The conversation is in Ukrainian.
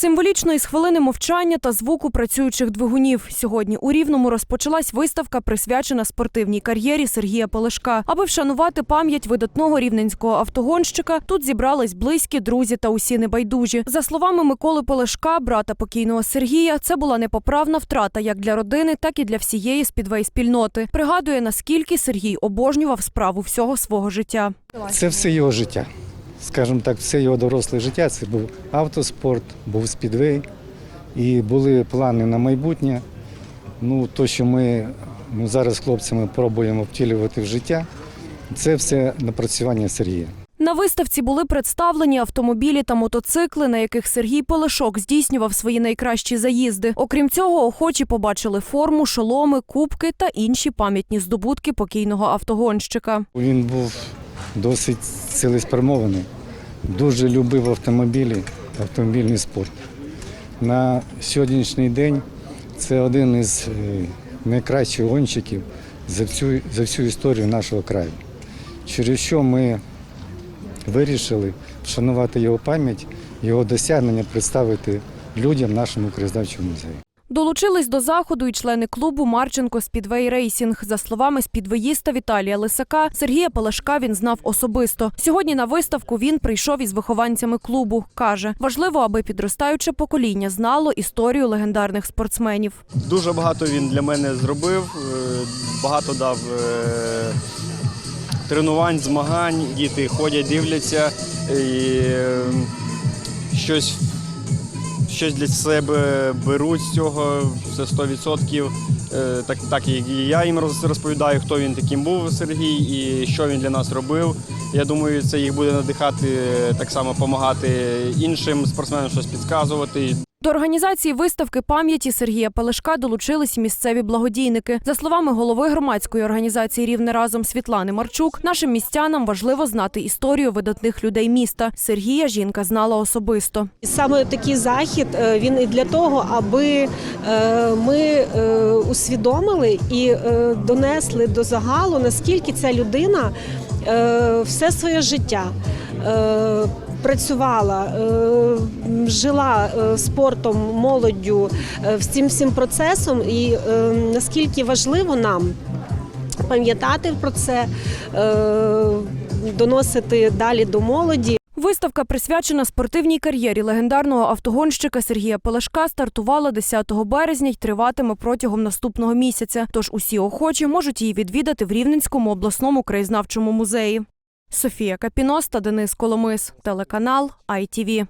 Символічно із хвилини мовчання та звуку працюючих двигунів. Сьогодні у Рівному розпочалась виставка, присвячена спортивній кар'єрі Сергія Пелешка. Аби вшанувати пам'ять видатного рівненського автогонщика, тут зібрались близькі, друзі та усі небайдужі. За словами Миколи Пелешка, брата покійного Сергія, це була непоправна втрата як для родини, так і для всієї спідвей-спільноти. Пригадує, наскільки Сергій обожнював справу всього свого життя. Це все його життя. Скажімо так, все його доросле життя. Це був автоспорт, був спідвей. І були плани на майбутнє. Ну, то, що ми ну, зараз з хлопцями пробуємо втілювати в життя, це все напрацювання Сергія. На виставці були представлені автомобілі та мотоцикли, на яких Сергій Пелешок здійснював свої найкращі заїзди. Окрім цього, охочі побачили форму, шоломи, кубки та інші пам'ятні здобутки покійного автогонщика. Він був досить цілеспрямований, дуже любив автомобілі, автомобільний спорт. На сьогоднішній день це один із е, найкращих гонщиків за всю, за всю історію нашого краю. Через що ми вирішили вшанувати його пам'ять, його досягнення представити людям нашому краєзнавчому музеї. Долучились до заходу і члени клубу Марченко Спідвей Рейсінг. За словами спідвеїста Віталія Лисака, Сергія Пелешка він знав особисто. Сьогодні на виставку він прийшов із вихованцями клубу. каже, важливо, аби підростаюче покоління знало історію легендарних спортсменів. Дуже багато він для мене зробив, е, багато дав е, тренувань, змагань. Діти ходять, дивляться і е, щось, щось для себе беруть з цього. Це 100%. Е, Так, так і я їм розповідаю, хто він таким був Сергій і що він для нас робив. Я думаю, це їх буде надихати е, так само допомагати іншим спортсменам щось підказувати. До організації виставки пам'яті Сергія Пелешка долучились місцеві благодійники. За словами голови громадської організації Рівне разом Світлани Марчук, нашим містянам важливо знати історію видатних людей міста. Сергія жінка знала особисто. Саме такий захід е, він і для того, аби е, ми е, усвідомили і донесли до загалу, наскільки ця людина все своє життя. Працювала, е, жила е, спортом, молоддю, е, всім всім процесом, і наскільки важливо нам пам'ятати про це, доносити далі до молоді. Виставка, присвячена спортивній кар'єрі легендарного автогонщика Сергія Пелешка, стартувала 10 березня й триватиме протягом наступного місяця. Тож усі охочі можуть її відвідати в Рівненському обласному краєзнавчому музеї. Софія Капіноста, Денис Коломис, телеканал ITV.